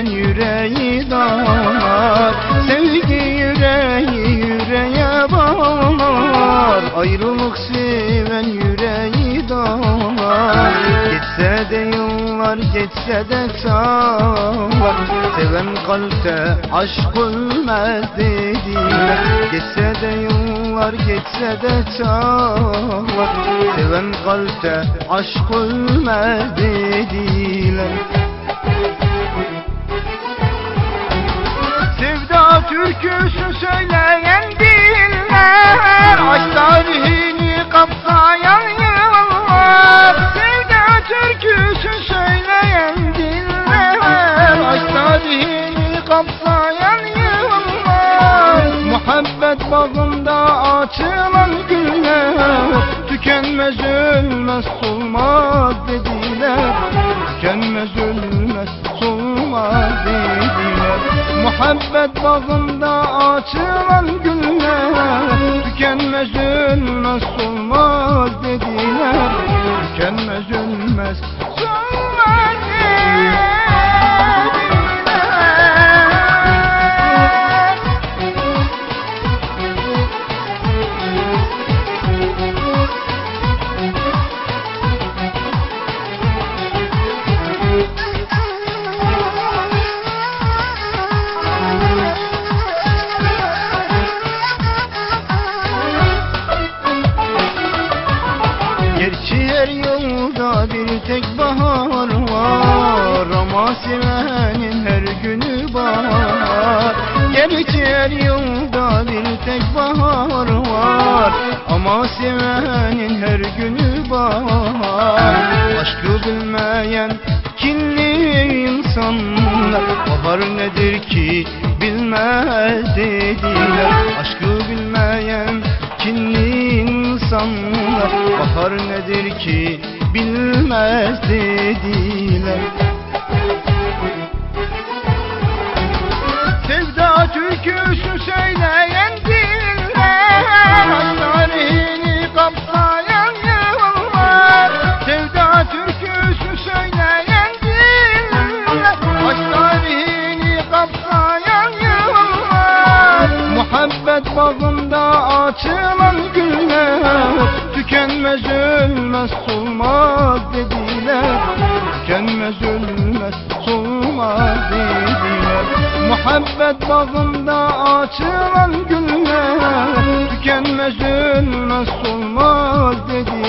Sevmeden yüreği donar Sevgi yüreği yüreğe bağlar. Ayrılık seven yüreği donar Geçse de yıllar geçse de çağlar. Seven kalpte aşk ölmez dedi Geçse de yıllar geçse de çağlar. Seven kalpte aşk ölmez dediler. Türküsü söyleyen diller Aşk tarihini kapsayan yıllar. Sevda türküsü söyleyen diller Aşk tarihini kapsayan yıllar. Muhabbet bağında açılan güller Tükenmez ölmez solmaz dediler. Tükenmez ölmez solmaz dediler Muhabbet bağında açılan güller Tükenmez ölmez solmaz dediler. Tükenmez ölmez solmaz bahar var Ama sevenin her günü bahar. Gerçi her yılda bir tek bahar var Ama sevenin her günü bahar. Aşkı bilmeyen kinli insanlar Bahar nedir ki bilmez dediler. Aşkı bilmeyen kinli insanlar Bahar nedir ki bilmez dediler. Sevda türküsü söyleyen Aşk tarihini kapsayan yıllar. Sevda türküsü söyleyen diller Aşk tarihini kapsayan yıllar. Muhabbet bağında açılan güller Tükenmez ölmez solmaz Muhabbet bağında açılan güller Tükenmez ölmez solmaz Tükenmez